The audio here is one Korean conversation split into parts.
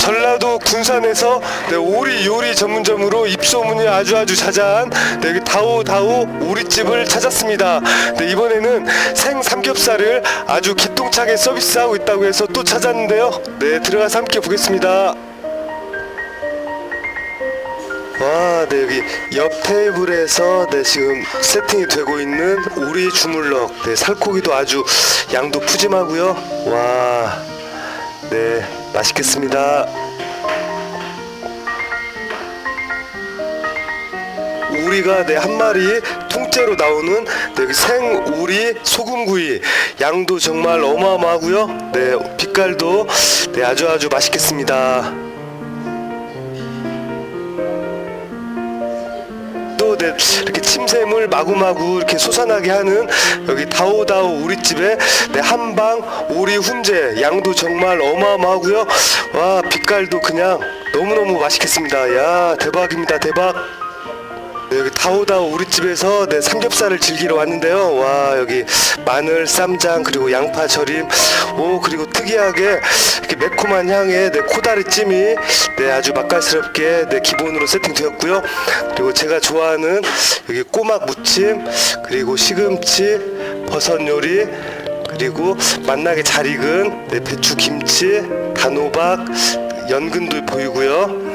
전라도 군산에서 네, 오리 요리 전문점으로 입소문이 아주 아주 자자한 네, 다오 다오 오리집을 찾았습니다. 네, 이번에는 생 삼겹살을 아주 기똥차게 서비스하고 있다고 해서 또 찾았는데요. 네, 들어가서 함께 보겠습니다. 와, 네 여기 옆 테이블에서 네 지금 세팅이 되고 있는 오리 주물럭, 네 살코기도 아주 양도 푸짐하고요. 와, 네 맛있겠습니다. 오리가 네한 마리 통째로 나오는 네, 여기 생 오리 소금구이 양도 정말 어마어마하고요. 네 빛깔도 네 아주 아주 맛있겠습니다. 또 네, 이렇게 침샘을 마구마구 이렇게 솟아나게 하는 여기 다오다오 오리집에 네, 한방 오리 훈제 양도 정말 어마어마하고요. 와 빛깔도 그냥 너무너무 맛있겠습니다. 야 대박입니다 대박. 네, 여기 다오다오 우리 집에서 네, 삼겹살을 즐기러 왔는데요. 와 여기 마늘, 쌈장 그리고 양파 절임, 오 그리고 특이하게 이렇게 매콤한 향의 네, 코다리 찜이 네, 아주 맛깔스럽게 네, 기본으로 세팅되었고요. 그리고 제가 좋아하는 여기 꼬막 무침 그리고 시금치, 버섯 요리. 그리고 맛나게 잘 익은 네, 배추 김치, 단호박, 연근도 보이고요.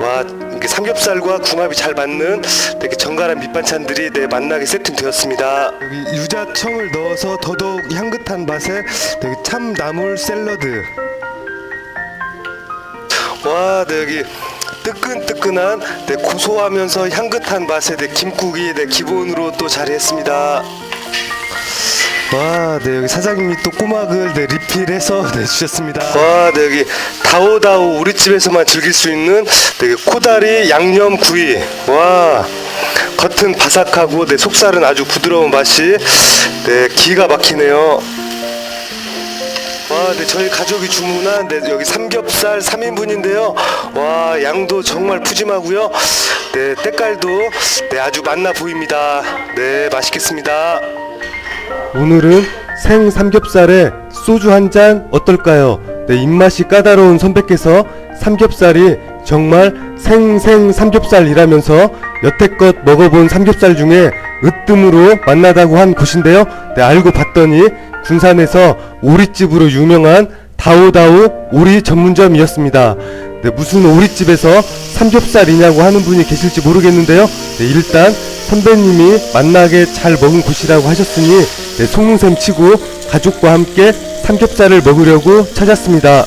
와 이렇게 삼겹살과 궁합이 잘 맞는 되게 정갈한 밑반찬들이 네, 맛나게 세팅되었습니다. 여기 유자청을 넣어서 더더욱 향긋한 맛의 되게 참나물 샐러드. 와, 네, 여기 뜨끈뜨끈한 네, 고소하면서 향긋한 맛의 네, 김국이 네, 기본으로 또 자리했습니다. 와, 네 여기 사장님이 또 꼬막을 네 리필해서 네 주셨습니다. 와, 네 여기 다오다오 우리 집에서만 즐길 수 있는 되게 코다리 양념 구이. 와, 겉은 바삭하고 네 속살은 아주 부드러운 맛이 네 기가 막히네요. 와, 네 저희 가족이 주문한 네 여기 삼겹살 3인분인데요. 와, 양도 정말 푸짐하고요. 네 때깔도 네 아주 맛나 보입니다. 네 맛있겠습니다. 오늘은 생 삼겹살에 소주 한 잔 어떨까요? 네, 입맛이 까다로운 선배께서 삼겹살이 정말 생생 삼겹살이라면서 여태껏 먹어본 삼겹살 중에 으뜸으로 맛나다고 한 곳인데요. 네, 알고 봤더니 군산에서 오리집으로 유명한 다오다오 오리 전문점이었습니다. 네, 무슨 오리집에서 삼겹살이냐고 하는 분이 계실지 모르겠는데요. 네, 일단 선배님이 만나게 잘 먹은 곳이라고 하셨으니 네, 속눈샘 치고 가족과 함께 삼겹살을 먹으려고 찾았습니다.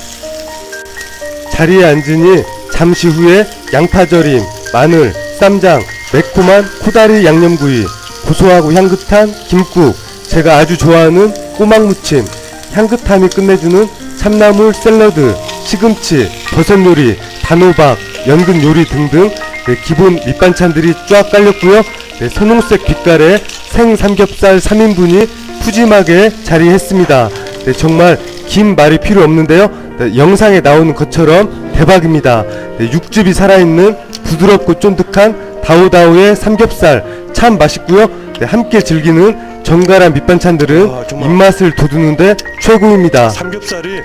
자리에 앉으니 잠시 후에 양파절임, 마늘, 쌈장, 매콤한 코다리 양념구이, 고소하고 향긋한 김국, 제가 아주 좋아하는 꼬막무침, 향긋함이 끝내주는 참나물 샐러드, 시금치, 버섯 요리, 단호박, 연근 요리 등등 네, 기본 밑반찬들이 쫙 깔렸고요. 네, 선홍색 빛깔의 생 삼겹살 3인분이 푸짐하게 자리했습니다. 네, 정말 긴 말이 필요 없는데요. 네, 영상에 나오는 것처럼 대박입니다. 네, 육즙이 살아있는 부드럽고 쫀득한 다오다오의 삼겹살 참 맛있고요. 네, 함께 즐기는 정갈한 밑반찬들은 와, 정말. 입맛을 돋우는데 최고입니다. 삼겹살이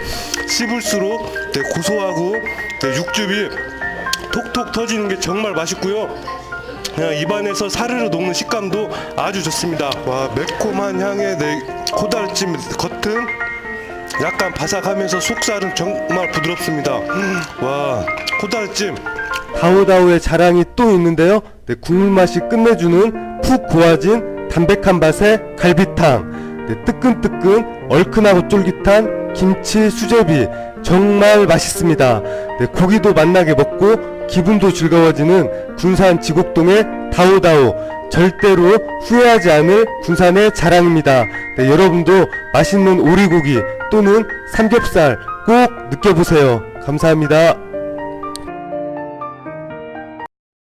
씹을수록 되게 고소하고 되게 육즙이 톡톡 터지는 게 정말 맛있고요. 그냥 입안에서 사르르 녹는 식감도 아주 좋습니다. 와 매콤한 향의 내 코다리찜 겉은 약간 바삭하면서 속살은 정말 부드럽습니다. 음, 와 코다리찜 다오다오의 자랑이 또 있는데요. 네, 국물 맛이 끝내주는 푹 고아진 담백한 맛의 갈비탕, 네, 뜨끈뜨끈 얼큰하고 쫄깃한 김치 수제비 정말 맛있습니다. 네, 고기도 맛나게 먹고 기분도 즐거워지는 군산 지곡동의 다오다오 절대로 후회하지 않을 군산의 자랑입니다. 네, 여러분도 맛있는 오리고기 또는 삼겹살 꼭 느껴보세요. 감사합니다.